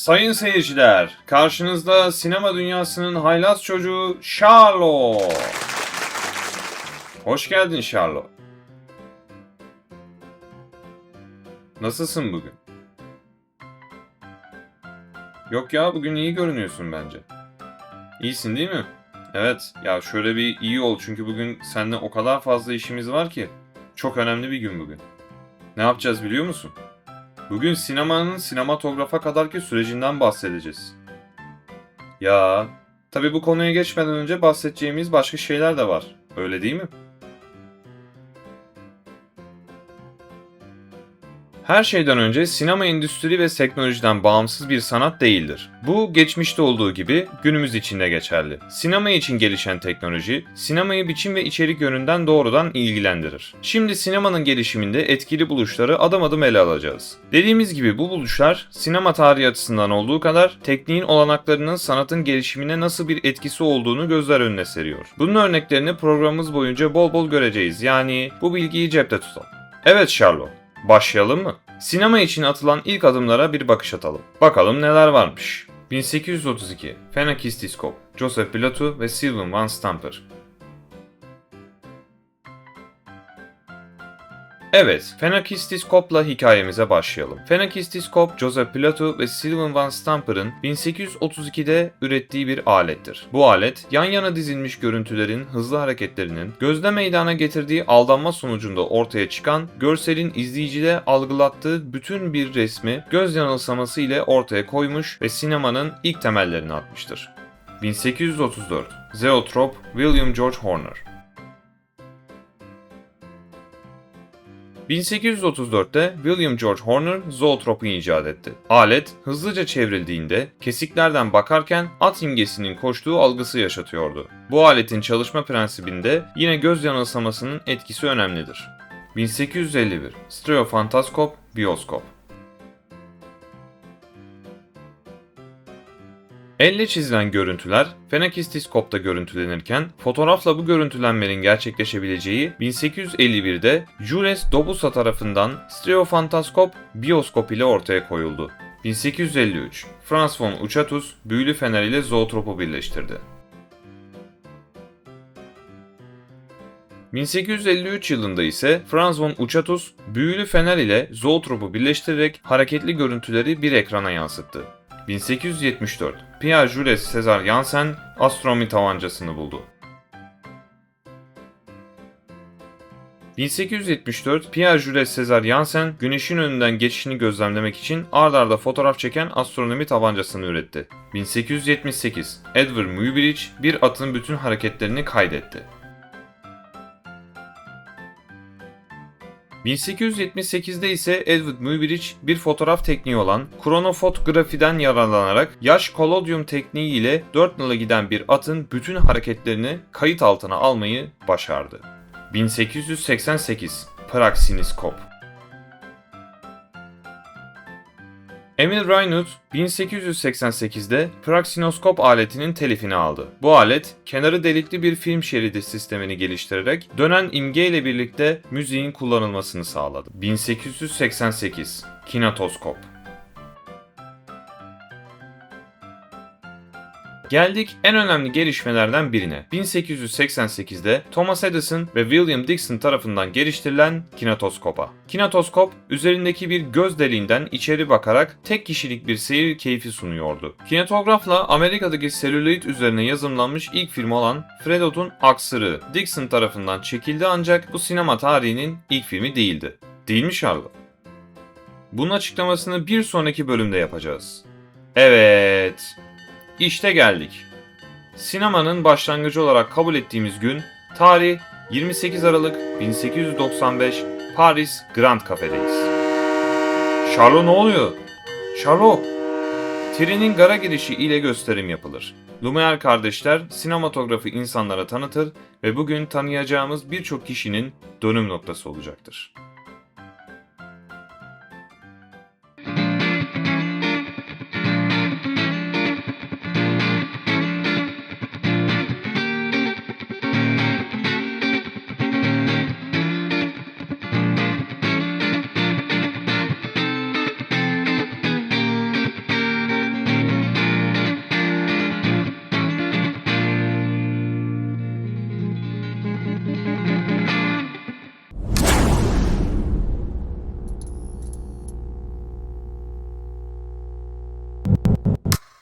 Sayın seyirciler, karşınızda sinema dünyasının haylaz çocuğu Charlo. Hoş geldin Charlo. Nasılsın bugün? Yok ya bugün iyi görünüyorsun bence. İyisin değil mi? Evet ya şöyle bir iyi ol çünkü bugün seninle o kadar fazla işimiz var ki. Çok önemli bir gün bugün. Ne yapacağız biliyor musun? Bugün sinemanın sinematografa kadarki sürecinden bahsedeceğiz. Ya, tabi bu konuya geçmeden önce bahsedeceğimiz başka şeyler de var. Öyle değil mi? Her şeyden önce sinema endüstri ve teknolojiden bağımsız bir sanat değildir. Bu geçmişte olduğu gibi günümüz için de geçerli. Sinema için gelişen teknoloji, sinemayı biçim ve içerik yönünden doğrudan ilgilendirir. Şimdi sinemanın gelişiminde etkili buluşları adım adım ele alacağız. Dediğimiz gibi bu buluşlar sinema tarihi açısından olduğu kadar tekniğin olanaklarının sanatın gelişimine nasıl bir etkisi olduğunu gözler önüne seriyor. Bunun örneklerini programımız boyunca bol bol göreceğiz. Yani bu bilgiyi cepte tutalım. Evet Charlotte. Başlayalım mı? Sinema için atılan ilk adımlara bir bakış atalım. Bakalım neler varmış. 1832 Fenakistiskop Joseph Pilato ve Sylvan Van Stamper Evet, Fenakistiskop'la hikayemize başlayalım. Fenakistiskop, Joseph Pilato ve Sylvan Van Stamper'ın 1832'de ürettiği bir alettir. Bu alet, yan yana dizilmiş görüntülerin hızlı hareketlerinin gözle meydana getirdiği aldanma sonucunda ortaya çıkan görselin izleyicide algılattığı bütün bir resmi göz yanılsaması ile ortaya koymuş ve sinemanın ilk temellerini atmıştır. 1834 Zoetrope William George Horner 1834'te William George Horner zootrop'u icat etti. Alet hızlıca çevrildiğinde kesiklerden bakarken at imgesinin koştuğu algısı yaşatıyordu. Bu aletin çalışma prensibinde yine göz yanılsamasının etkisi önemlidir. 1851 Stereofantaskop Bioskop Elle çizilen görüntüler Fenakistiskop'ta görüntülenirken fotoğrafla bu görüntülenmenin gerçekleşebileceği 1851'de Jules Dobusa tarafından Stereofantaskop Bioskop ile ortaya koyuldu. 1853 Franz von Uchatus büyülü fener ile zootropu birleştirdi. 1853 yılında ise Franz von Uchatus büyülü fener ile zootropu birleştirerek hareketli görüntüleri bir ekrana yansıttı. 1874 Pierre Jules César Janssen astronomi tabancasını buldu. 1874 Pierre Jules César Janssen güneşin önünden geçişini gözlemlemek için ard arda fotoğraf çeken astronomi tabancasını üretti. 1878 Edward Muybridge bir atın bütün hareketlerini kaydetti. 1878'de ise Edward Muybridge bir fotoğraf tekniği olan kronofotografiden yararlanarak yaş kolodyum tekniği ile 4 nala giden bir atın bütün hareketlerini kayıt altına almayı başardı. 1888 Praxiniskop Emil Reinhard 1888'de Praxinoskop aletinin telifini aldı. Bu alet, kenarı delikli bir film şeridi sistemini geliştirerek dönen imge ile birlikte müziğin kullanılmasını sağladı. 1888 Kinetoskop Geldik en önemli gelişmelerden birine. 1888'de Thomas Edison ve William Dixon tarafından geliştirilen kinetoskopa. Kinetoskop üzerindeki bir göz deliğinden içeri bakarak tek kişilik bir seyir keyfi sunuyordu. Kinetografla Amerika'daki selüloid üzerine yazımlanmış ilk film olan Fredot'un Aksırı Dixon tarafından çekildi ancak bu sinema tarihinin ilk filmi değildi. Değil mi Charlotte? Bunun açıklamasını bir sonraki bölümde yapacağız. Evet, İşte geldik. Sinemanın başlangıcı olarak kabul ettiğimiz gün tarih 28 Aralık 1895 Paris Grand Cafe'deyiz. Charlo ne oluyor? Charlo! Trenin gara girişi ile gösterim yapılır. Lumière kardeşler sinematografı insanlara tanıtır ve bugün tanıyacağımız birçok kişinin dönüm noktası olacaktır.